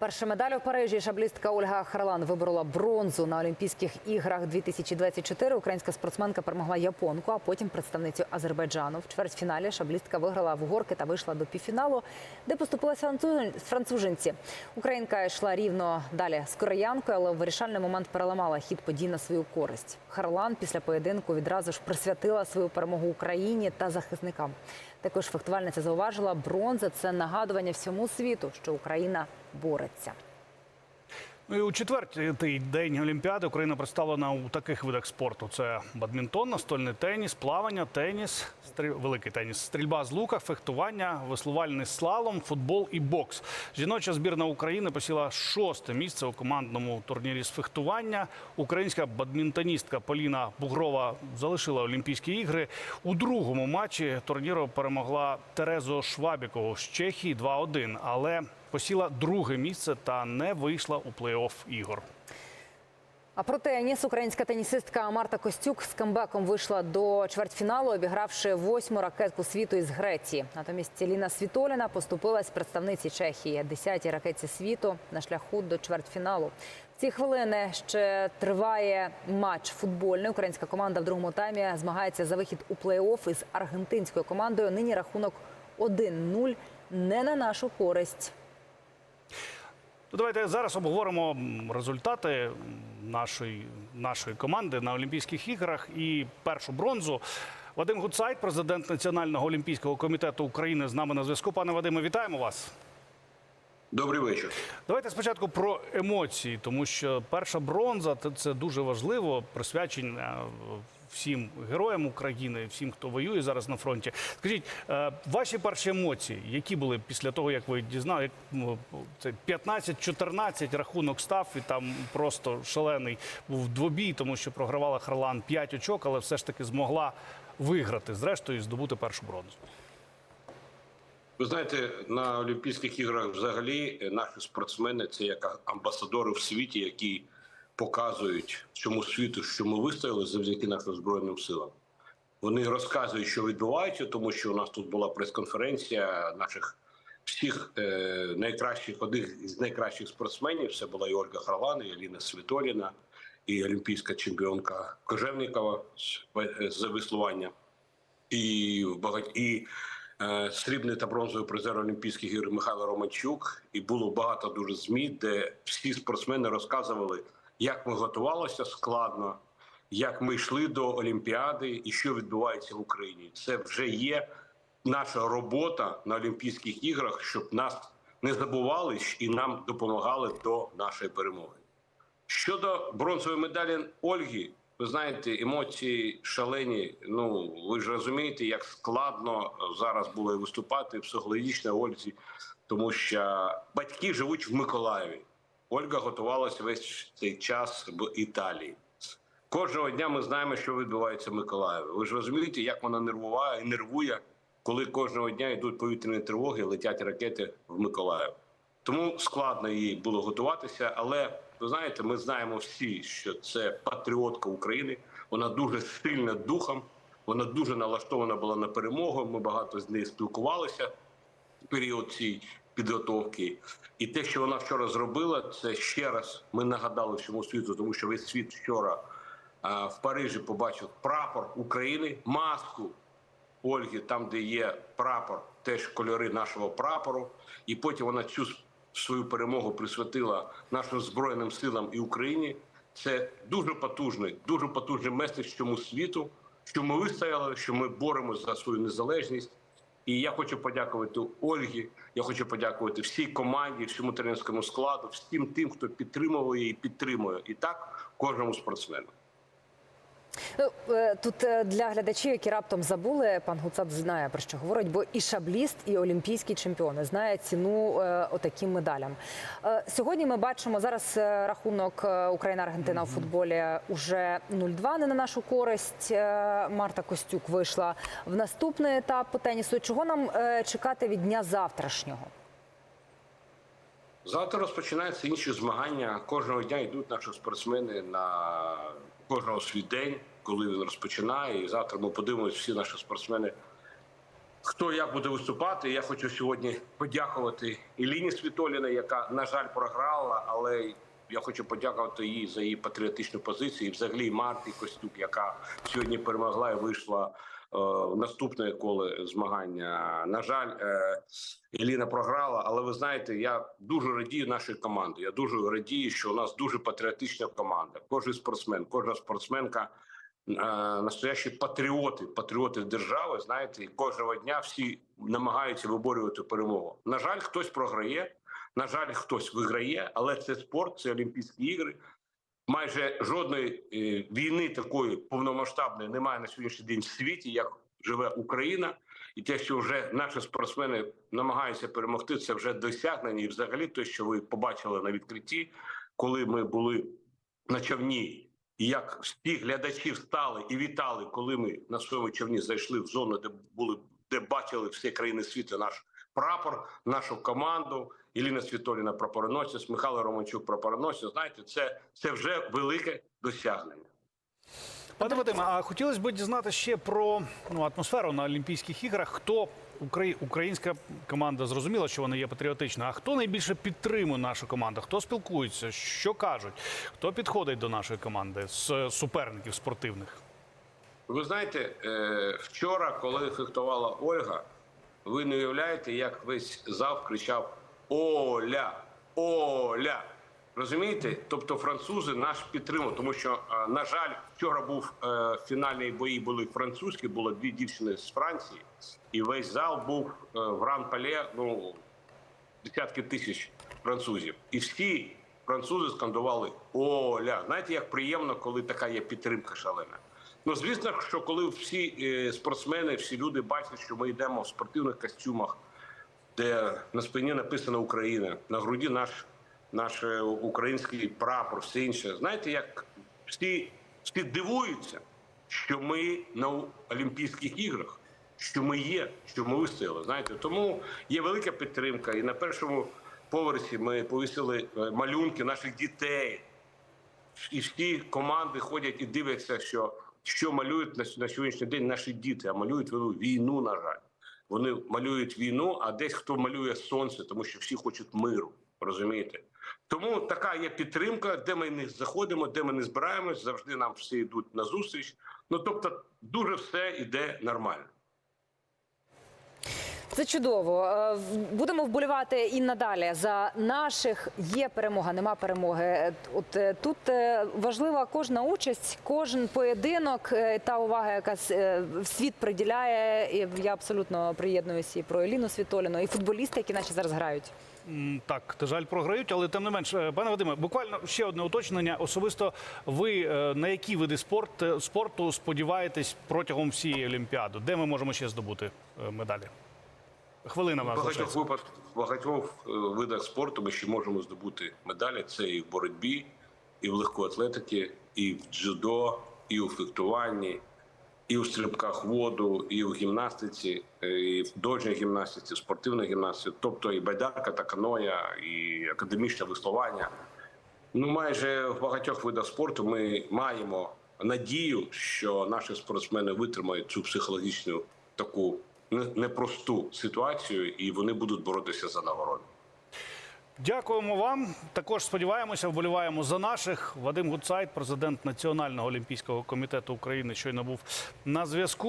Перша медаль у Парижі шаблістка Ольга Харлан виборола бронзу на Олімпійських іграх 2024. Українська спортсменка перемогла японку, а потім представницю Азербайджану. В чвертьфіналі шаблістка виграла в горки та вийшла до півфіналу, де поступилася француженці. Українка йшла рівно далі з кореянкою, але в вирішальний момент переламала хід подій на свою користь. Харлан після поєдинку відразу ж присвятила свою перемогу Україні та захисникам. Також фехтувальниця зауважила, бронза це нагадування всьому світу, що Україна бореться. Ну і у четвертий день Олімпіади Україна представлена у таких видах спорту: це бадмінтон, настольний теніс, плавання, теніс, стрі... великий теніс, стрільба з лука, фехтування, веслувальний слалом, футбол і бокс. Жіноча збірна України посіла шосте місце у командному турнірі з фехтування. Українська бадмінтоністка Поліна Бугрова залишила Олімпійські ігри. У другому матчі турніру перемогла Терезу Швабікову з Чехії 2-1, але посіла друге місце та не вийшла у плей-офф ігор. А про теніс українська тенісистка Марта Костюк з камбеком вийшла до чвертьфіналу, обігравши восьму ракетку світу із Греції. Натомість Ліна Світоліна поступилась представниці Чехії, десятій ракетці світу на шляху до чвертьфіналу. В ці хвилини ще триває матч футбольний. Українська команда в другому таймі змагається за вихід у плей-офф із аргентинською командою. Нині рахунок 1-0 не на нашу користь. Ну, давайте зараз обговоримо результати нашої, нашої команди на Олімпійських іграх і першу бронзу. Вадим Гуцайт, президент Національного олімпійського комітету України, з нами на зв'язку. Пане Вадиме, вітаємо вас. Добрий вечір. Давайте спочатку про емоції, тому що перша бронза це- це дуже важливо, присвячення е, всім героям України, всім, хто воює зараз на фронті. Скажіть, е, ваші перші емоції, які були після того, як ви дізнали, як ну, це 15-14 рахунок став, і там просто шалений був двобій, тому що програвала Харлан 5 очок, але все ж таки змогла виграти, зрештою, здобути першу бронзу. Ви знаєте, на Олімпійських іграх взагалі наші спортсмени це як амбасадори в світі, які показують всьому світу, що ми вистояли завдяки нашим збройним силам. Вони розказують, що відбувається, тому що у нас тут була прес-конференція наших всіх е, найкращих одних з найкращих спортсменів. Це була і Ольга Харлан, і Аліна Світоліна, і олімпійська чемпіонка Кожевникова е, з веслування. і багать і е, срібний та бронзовий призер Олімпійських ігор Михайло Романчук. І було багато дуже змі, де всі спортсмени розказували, як ми готувалися складно, як ми йшли до Олімпіади і що відбувається в Україні. Це вже є наша робота на Олімпійських іграх, щоб нас не забували і нам допомагали до нашої перемоги. Щодо бронзової медалі Ольги, ви знаєте, емоції шалені. Ну ви ж розумієте, як складно зараз було виступати психологічно Ользі, тому що батьки живуть в Миколаєві. Ольга готувалася весь цей час в Італії. Кожного дня ми знаємо, що відбувається в Миколаєві. Ви ж розумієте, як вона нервуває нервує, коли кожного дня йдуть повітряні тривоги, летять ракети в Миколаїв. Тому складно їй було готуватися, але ви знаєте, ми знаємо всі, що це патріотка України. Вона дуже сильна духом, вона дуже налаштована була на перемогу. Ми багато з нею спілкувалися в період цієї підготовки. І те, що вона вчора зробила, це ще раз ми нагадали всьому світу, тому що весь світ вчора а, в Парижі побачив прапор України, маску Ольги, там, де є прапор, теж кольори нашого прапору. І потім вона цю свою перемогу присвятила нашим збройним силам і Україні. Це дуже потужний, дуже потужний меседж всьому світу, що ми вистояли, що ми боремося за свою незалежність. І я хочу подякувати Ольгі. Я хочу подякувати всій команді, всьому тренерському складу, всім тим, хто підтримував її підтримує. І так кожному спортсмену. Ну, е, Тут е, для глядачів, які раптом забули, пан Гуцат знає про що говорить, бо і шабліст, і олімпійські чемпіони знає ціну е, отаким медалям. Сьогодні ми бачимо зараз рахунок Україна-Аргентина у футболі уже 0-2 не на нашу користь. Марта Костюк вийшла в наступний етап по тенісу. Чого нам чекати від дня завтрашнього? Завтра розпочинаються інші змагання. Кожного дня йдуть наші спортсмени на кожного свій день, коли він розпочинає. І завтра ми подивимося, всі наші спортсмени хто як буде виступати. Я хочу сьогодні подякувати Іліні Світоліна, яка, на жаль, програла, але я хочу подякувати їй за її патріотичну позицію. І взагалі Марті Костюк, яка сьогодні перемогла і вийшла наступне коло змагання. На жаль, е, Іліна програла, але ви знаєте, я дуже радію нашій команді. Я дуже радію, що у нас дуже патріотична команда. Кожен спортсмен, кожна спортсменка е, настоящі патріоти, патріоти держави. Знаєте, і кожного дня всі намагаються виборювати перемогу. На жаль, хтось програє, на жаль, хтось виграє, але це спорт, це Олімпійські ігри. Майже жодної е, війни такої повномасштабної немає на сьогоднішній день в світі, як живе Україна, і те, що вже наші спортсмени намагаються перемогти, це вже досягнення. І взагалі, те, що ви побачили на відкритті, коли ми були на човні, і як всі глядачі встали і вітали, коли ми на своєму човні зайшли в зону, де були де бачили всі країни світу наш прапор, нашу команду. Іліна Світоліна прапороносець, Михайло Романчук прапороносець. Знаєте, це, це вже велике досягнення. Пане Вадиме, а хотілося б дізнати ще про ну, атмосферу на Олімпійських іграх. Хто Украї... українська команда зрозуміла, що вона є патріотична, а хто найбільше підтримує нашу команду? Хто спілкується? Що кажуть? Хто підходить до нашої команди з суперників спортивних? Ви знаєте, е, вчора, коли фехтувала Ольга, ви не уявляєте, як весь зал кричав Оля! Оля! Розумієте? Тобто французи наш підтримують, тому що, е, на жаль, вчора був е, фінальні бої були французькі, було дві дівчини з Франції, і весь зал був е, в Гран-Пале, ну, десятки тисяч французів. І всі французи скандували Оля. Знаєте, як приємно, коли така є підтримка шалена. Ну, звісно, що коли всі спортсмени, всі люди бачать, що ми йдемо в спортивних костюмах, де на спині написано Україна, на груді наш, наш е, український прапор, все інше. Знаєте, як всі, всі дивуються, що ми на Олімпійських іграх, що ми є, що ми вистояли. Знаєте, тому є велика підтримка. І на першому поверсі ми повісили е, малюнки наших дітей. І всі команди ходять і дивляться, що, що малюють на сьогоднішній день наші діти, а малюють війну, на жаль. Вони малюють війну, а десь хто малює сонце, тому що всі хочуть миру. Розумієте? Тому така є підтримка, де ми не заходимо, де ми не збираємось, завжди нам всі йдуть на зустріч. Ну тобто, дуже все йде нормально. Це чудово. Е, Будемо вболівати і надалі. За наших є перемога, нема перемоги. Е, От е, тут важлива кожна участь, кожен поєдинок, та увага, яка світ приділяє. Я абсолютно приєднуюся і про Еліну Світоліну, і футболісти, які наші зараз грають. Так, на жаль, програють, але тим не менш, пане Вадиме, буквально ще одне уточнення. Особисто ви на які види спорт, спорту сподіваєтесь протягом всієї олімпіади? Де ми можемо ще здобути медалі? Хвилина в В багатьох залишається. випадках, в багатьох е, видах спорту ми ще можемо здобути медалі. Це і в боротьбі, і в легкоатлетики, і в дзюдо, і у фехтуванні, і у стрибках воду, і у гімнастиці, е, і в дожній гімнастиці, в спортивній гімнастиці, тобто і байдарка та каноя, і академічне веслування. Ну, майже в багатьох видах спорту ми маємо надію, що наші спортсмени витримають цю психологічну таку непросту ситуацію, і вони будуть боротися за нагороду. Дякуємо вам. Також сподіваємося, вболіваємо за наших. Вадим Гуцайт, президент Національного олімпійського комітету України, щойно був на зв'язку.